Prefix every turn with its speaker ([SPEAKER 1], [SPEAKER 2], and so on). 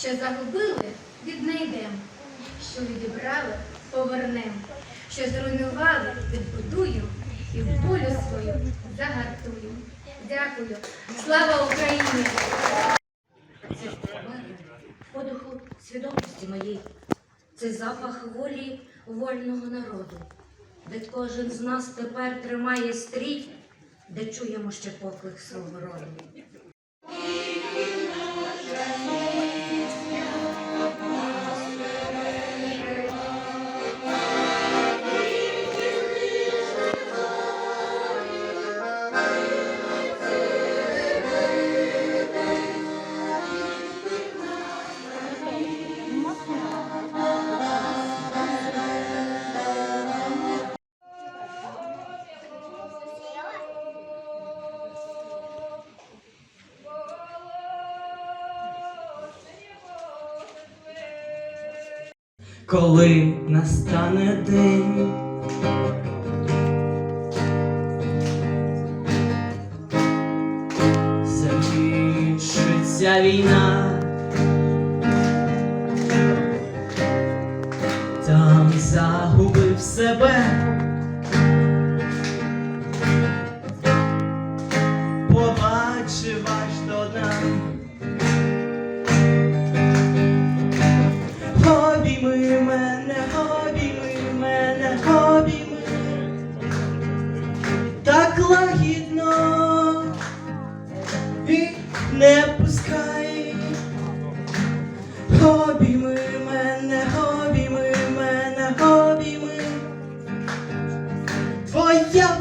[SPEAKER 1] Що загубили, віднайдем, що відібрали, повернем, що зруйнували, відбудую і в волю свою загартую. Дякую. Слава Україні!
[SPEAKER 2] Це подиху свідомості моїй. Це запах волі вольного народу, де кожен з нас тепер тримає стрій, де чуємо ще поклик свого роду.
[SPEAKER 3] коли настане день. Закінчиться війна, там загубив себе. Я